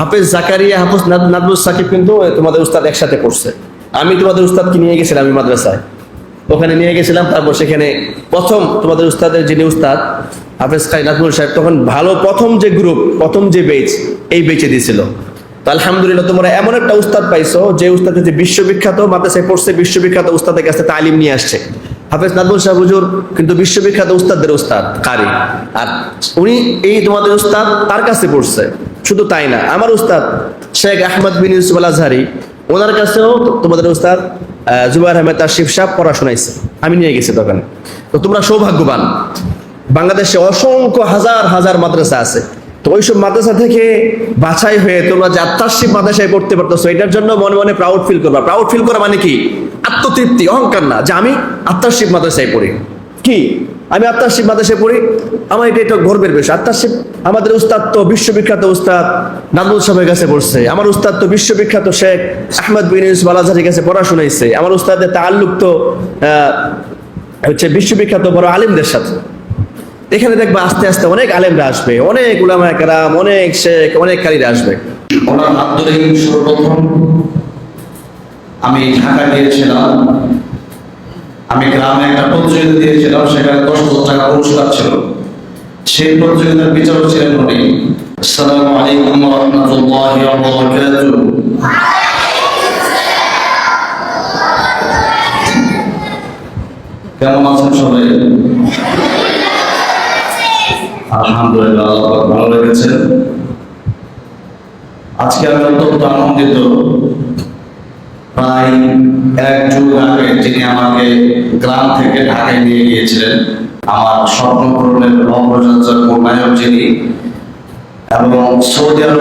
হাফেজ জাকারিয়া, হাফেজ নাদ- নাদবুল সাকিব কিন্তু তোমাদের উস্তাদ একসাথে পড়ছে। আমি তোমাদের উস্তাদকে নিয়ে গেছিলাম এই মাদ্রাসায়। ওখানে নিয়ে গেছিলাম, তারপর সেখানে প্রথম তোমাদের উস্তাদের যিনি উস্তাদ, হাফেজ খাই নাজমুল সাহেব, তখন ভালো প্রথম যে গ্রুপ প্রথম যে বেচ এই বেচে দিয়েছিল। তো আলহামদুলিল্লাহ, তোমরা এমন একটা উস্তাদ পাইছো, যে উস্তাদ যে বিশ্ববিখ্যাত মাদ্রাসায় পড়ছে, বিশ্ববিখ্যাত উস্তাদের কাছে তালিম নিয়ে আসছে। হাফেজ নাজমুল সাহেব হুজুর, কিন্তু বিশ্ববিখ্যাত উস্তাদদের উস্তাদ কারি? আর উনি এই তোমাদের উস্তাদ তার কাছে পড়ছে। শুধু তাই না আমার উস্তাদ শেখ আহমদ বিন ইউসুফ আল আজহারি ওনার কাছেও তোমাদের উস্তাদ আহ, জুবাইর আহমেদ তাশিফ সাহেব পড়া শোনাইছে। আমি নিয়ে গেছি তখন তো তোমরা সৌভাগ্যবান। বাংলাদেশে অসংখ্য হাজার হাজার মাদ্রাসা আছে। তো ওইসব মাদ্রাসা থেকে বাছাই হয়ে তোমরা যে আত্মাশিপ মাদ্রাসায় পড়তে পারতেছো এটার জন্য মনে মনে প্রাউড ফিল করবা। প্রাউড ফিল করা মানে কি? আত্মতৃপ্তি অহংকার না যে আমি আত্মাশিপ মাদ্রাসায় পড়ি। কি? আমি আত্মাশিপ মাদ্রাসায় পড়ি। আমার এটা একটা গর্বের বিষয়। আত্মাশিপ আমাদের উস্তাদ তো বিশ্ববিখ্যাত উস্তাদ নাজমুল সাহেবের কাছে পড়ছে। আমার উস্তাদ তো বিশ্ববিখ্যাত শেখ আহমদ বিন ইউসুফ আলাজারির কাছে পড়া শুনাইছে আমার উস্তাদের তাল্লুক তো হচ্ছে বিশ্ববিখ্যাত বড় আলিমদের সাথে। এখানে দেখবে আস্তে আস্তে অনেক আলেমরা আসবে। অনেক উলামা কেরাম, অনেক শেখ, অনেক কারীরা আসবে। ওনার সর্বপ্রথম আমি ঢাকা গিয়েছিলাম। আমি গ্রামে একটা প্রতিযোগিতা দিয়েছিলাম, সেখানে দশ হাজার টাকা পুরস্কার ছিল। সেই প্রতিযোগিতার বিচারক ছিলেন উনি। আসসালামু আলাইকুম ওয়া রাহমাতুল্লাহি ওয়া বারাকাতুহু। কেমন আছেন সবাই? আলহামদুলিল্লাহ ভালো লেগেছে আজকে আমি অত্যন্ত আনন্দিত প্রায় এক যুগ আগে যিনি আমাকে গ্রাম থেকে ঢাকায় নিয়ে গিয়েছিলেন, আমার স্বপ্ন পূরণের অগ্রযাত্রার নায়ক যিনি, এবং সৌদি আরব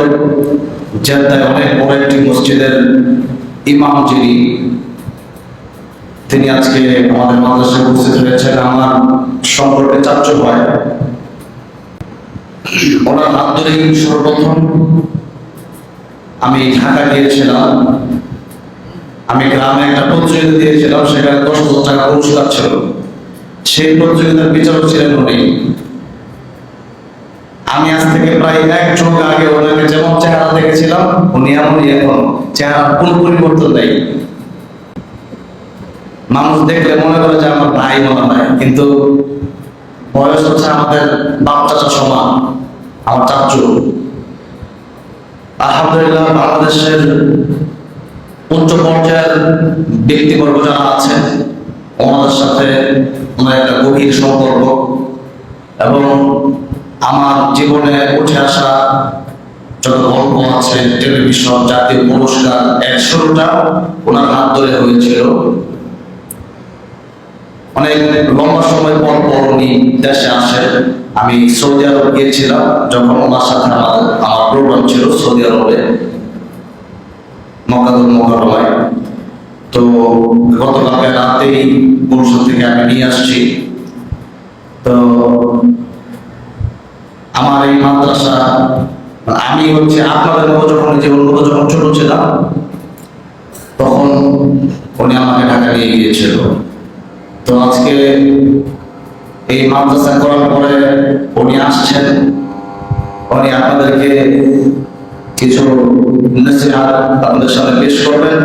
জেদ্দায় অনেক বড় একটি মসজিদের ইমাম যিনি, তিনি আজকে আমাদের মাদ্রাসায় উপস্থিত হয়েছেন। আমার সম্পর্কে চাচ্য হয়, ওনার হাত ধরেই সর্বপ্রথম আমি ঢাকা গিয়েছিলাম। আমি গ্রামে একটা প্রতিযোগিতা দিয়েছিলাম, সেখানে দশ হাজার টাকা পুরস্কার ছিল। সেই প্রতিযোগিতার বিচারক ছিলেন উনি। আমি আজ থেকে প্রায় এক যুগ আগে ওনাকে যেমন চেহারা দেখেছিলাম, উনি এমনই এখন। চেহারা কোন পরিবর্তন নেই। মানুষ দেখলে মনে করে যে আমার ভাই মনে হয়, কিন্তু বয়স হচ্ছে আমাদের বাপ চাচা সমান, আমার চাচু। আলহামদুলিল্লাহ, বাংলাদেশের উচ্চ পর্যায়ের ব্যক্তিবর্গ যারা আছেন, ওনাদের সাথে আমার একটা গভীর সম্পর্ক এবং আমার জীবনে উঠে আসা যত গল্প আছে, টেলিভিশন, জাতীয় পুরস্কার একশোটা ওনার হাত ধরে হয়েছিল। অনেক লম্বা সময় পর পর উনি দেশে আসেন আমি সৌদি আরব গিয়েছিলাম, যখন ওনার সাথে আমার প্রোগ্রাম ছিল সৌদি আরবে। মকাদুল মোকারমায় তো গতকালকে রাতেই বরিশাল থেকে আমি নিয়ে আসছি। তো আমার এই মাদ্রাসা, আমি হচ্ছে আপনাদের মতো যখন জীবন মতো যখন ছোট ছিলাম তখন উনি আমাকে ঢাকা নিয়ে গিয়েছিল। তো আজকে এই মাদ্রাসা করার পরে উনি আসছেন। উনি আপনাদেরকে কিছু নসিহাত আপনাদের সামনে পেশ করবেন।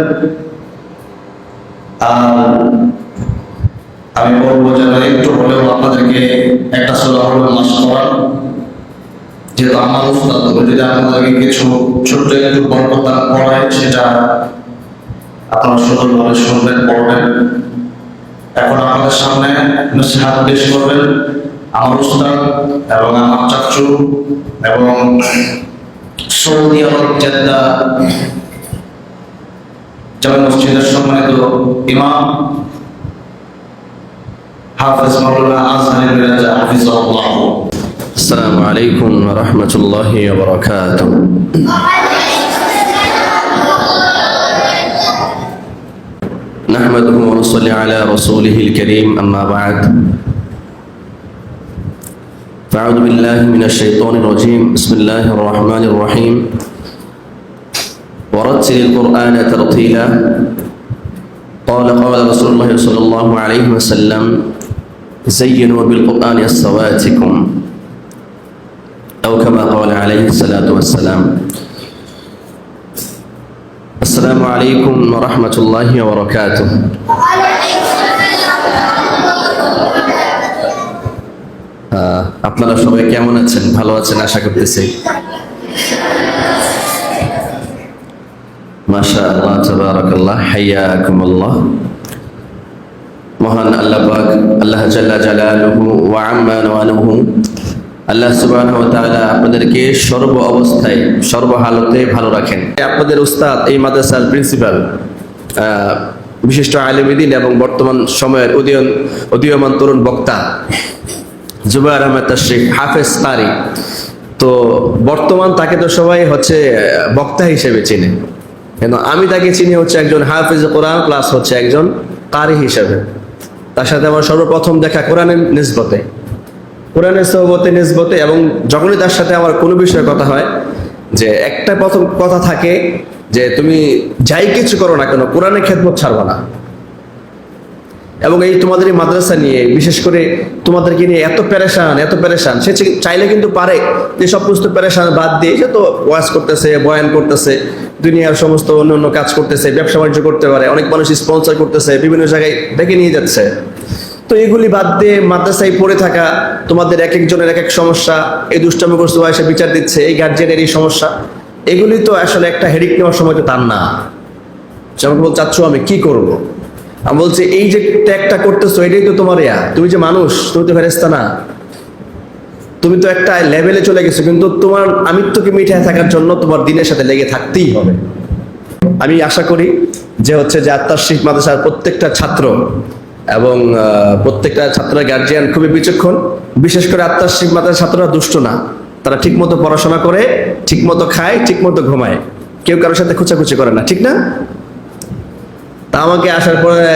আর আমি বলব যেন একটু হলেও আপনাদেরকে একটা সোলা হলেও মাস করান যেহেতু আমার উস্তাদ যদি আপনাদেরকে কিছু ছোট্ট একটু বরকদান করায় সেটা আপনারা সুন্দরভাবে শুনবেন, পড়বেন। এখন আপনাদের সামনে নসিহাত পেশ করবেন। আমার উস্তাদ এবং আমার চাচু এবং সৌদি আরব জেদ্দা জামে মসজিদের সম্মানিত ইমাম হাফেজ মাওলানা আজহারি মিরাজা হাফিজাহুল্লাহ আসসালামু আলাইকুম ওয়া রাহমাতুল্লাহি ওয়া বারাকাতুহু نحمده ونصلي على رسوله الكريم أما بعد فأعوذ بالله من الشيطان الرجيم. بسم الله الرحمن الرحيم. ورتل القرآن ترتيلا. قال قال رسول الله صلى الله عليه وسلم زينوا بالقرآن أصواتكم. أو كما قال عليه الصلاة والسلام السلام عليكم ورحمة الله وبركاته. আপনারা সবাই কেমন আছেন? ভালো আছেন? আশা করতেছি। মহান আল্লাহ সর্ব অবস্থায় ভালো রাখেন। আপনাদের উস্তাদ, এই মাদ্রাসার প্রিন্সিপাল বিশিষ্ট আলেমিদিন এবং বর্তমান সময়ের উদীয়ন উদীয়মান তরুণ বক্তা। জুবাইর আহমেদ তাশরিফ হাফেজ কারি তো বর্তমান তাকে তো সবাই হচ্ছে বক্তা হিসেবে চিনে। কেন আমি তাকে চিনি হচ্ছে একজন হাফেজ কোরআন প্লাস হচ্ছে একজন কারি হিসেবে। তার সাথে আমার সর্বপ্রথম দেখা কোরআনের নিসবতে। কোরআনের সহবতে নিসবতে এবং যখনই তার সাথে আমার কোনো বিষয়ে কথা হয়, যে একটা প্রথম কথা থাকে যে, তুমি যাই কিছু করো না কেন, কোরআনের খেদমত ছাড়বা না। এবং এই তোমাদের এই মাদ্রাসা নিয়ে, বিশেষ করে তোমাদেরকে নিয়ে এত প্যারেশান এত প্যারেশান সে চাইলে কিন্তু পারে, যে সব সমস্ত প্যারেশান বাদ দিয়ে সে তো ওয়াজ করতেছে, বয়ান করতেছে, দুনিয়ার সমস্ত অন্য অন্য কাজ করতেছে, ব্যবসা বাণিজ্য করতে পারে, অনেক মানুষ স্পন্সর করতেছে, বিভিন্ন জায়গায় ডেকে নিয়ে যাচ্ছে। তো এগুলি বাদ দিয়ে মাদ্রাসায় পড়ে থাকা তোমাদের এক একজনের এক এক সমস্যা, এই দুষ্টামি করছে ও এসে বিচার দিচ্ছে, এই গার্জেনের এই সমস্যা, এগুলি তো আসলে একটা হেডিক নেওয়ার সময় তো তার না। বলছে, চাচ্ছ আমি কি করব? আমি বলছি, এই যে ত্যাগটা করতেছো, এটাই তো তোমার ইয়া। তুমি যে মানুষ, তুমি তো ফেরেস্তা না। তুমি তো একটা লেভেলে চলে গেছো, কিন্তু তোমার আমিত্বকে মিঠায় থাকার জন্য তোমার দিনের সাথে লেগে থাকতেই হবে। আমি আশা করি যে হচ্ছে যে আত্মার শিখ মাদ্রাসার প্রত্যেকটা ছাত্র এবং প্রত্যেকটা ছাত্রের গার্জিয়ান খুবই বিচক্ষণ। বিশেষ করে আত্মার শিখ মাদ্রাসার ছাত্ররা দুষ্ট না। তারা ঠিকমতো পড়াশোনা করে, ঠিকমতো খায়, ঠিকমতো ঘুমায়। কেউ কারোর সাথে খুচাখুচি করে না, ঠিক না? তা আমাকে আসার পরে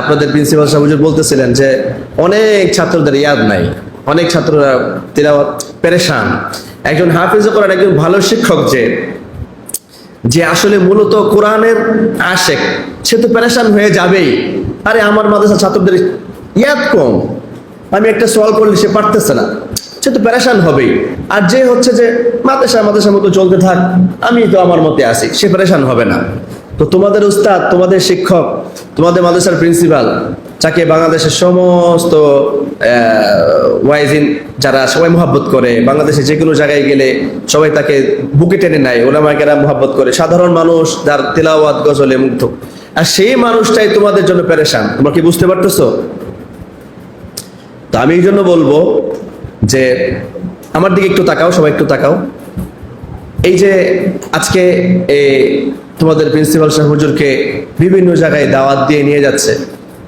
আপনাদের প্রিন্সিপাল সাহেব হুজুর বলতেছিলেন যে, অনেক ছাত্রদের ইয়াদ নাই। অনেক ছাত্ররা তিলাওয়াত, পেরেশান। একজন হাফিজ করার একজন ভালো শিক্ষক যে যে আসলে মূলত কোরআনের আশেক, সে তো পেরেশান হয়ে যাবেই। আরে আমার মাদ্রাসা ছাত্রদের ইয়াদ কম। আমি একটা সওয়াল করলে সে পারতেছে না। সে তো পেরেশান হবেই। আর যে হচ্ছে যে, মাদ্রাসা মাদ্রাসার মতো চলতে থাক, আমি তো আমার মতে আসি সে পেরেশান হবে না। তো তোমাদের উস্তাদ, তোমাদের শিক্ষক, তোমাদের মাদ্রাসার প্রিন্সিপাল, যাকে বাংলাদেশের সমস্ত ওয়াইজিন যারা সবাই মোহাব্বত করে বাংলাদেশে যে কোনো জায়গায় গেলে সবাই তাকে বুকে টেনে নেয় ওলামাকেরা মোহাব্বত করে। সাধারণ মানুষ যার তেলাওয়াত গজলে মুগ্ধ। আর সেই মানুষটাই তোমাদের জন্য পেরেশান। তোমরা কি বুঝতে পারতেছো? তো আমি এই জন্য বলব যে, আমার দিকে একটু তাকাও, সবাই একটু তাকাও। এই যে আজকে তোমাদের প্রিন্সিপাল সাহেব হুজুরকে বিভিন্ন জায়গায় দাওয়াত দিয়ে নিয়ে যাচ্ছে।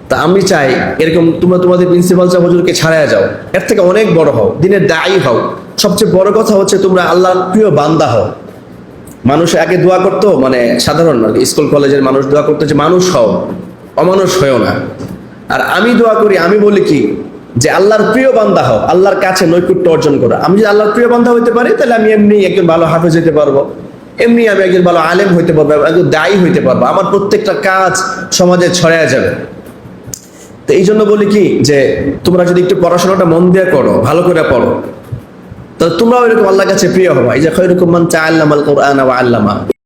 তা আমি চাই এরকম তোমরা তোমাদের প্রিন্সিপাল সাহেব হুজুরকে ছাড়াই যাও। এর থেকে অনেক বড় হও, দিনের দায়ী হও। সবচেয়ে বড় কথা হচ্ছে তোমরা আল্লাহর প্রিয় বান্দা হও। মানুষ আগে দোয়া করতো মানে সাধারণ স্কুল, কলেজের মানুষ দোয়া করতো যে মানুষ হও, অমানুষ হয়েও না। আর আমি দোয়া করি, আমি বলি কি, যে আল্লাহর প্রিয় বান্দা হও, আল্লাহর কাছে নৈকুট্য অর্জন করো। আমি যদি আল্লাহর প্রিয় বান্দা হইতে পারি, তাহলে আমি এমনি একজন ভালো হাফেজ হইতে পারব। এমনি আমি একজন ভালো আলেম হইতে পারব, একজন দায়ী হইতে পারব, আমার প্রত্যেকটা কাজ সমাজে ছড়ায় যাবে। তো এই জন্য বলি কি যে, তোমরা যদি একটু পড়াশোনাটা মন দিয়ে করো, ভালো করে পড়ো তো তোমরাও এরকম আল্লাহ কাছে প্রিয় হবা। এই যে খৈরকম মান চা ওয়া আল্লামা।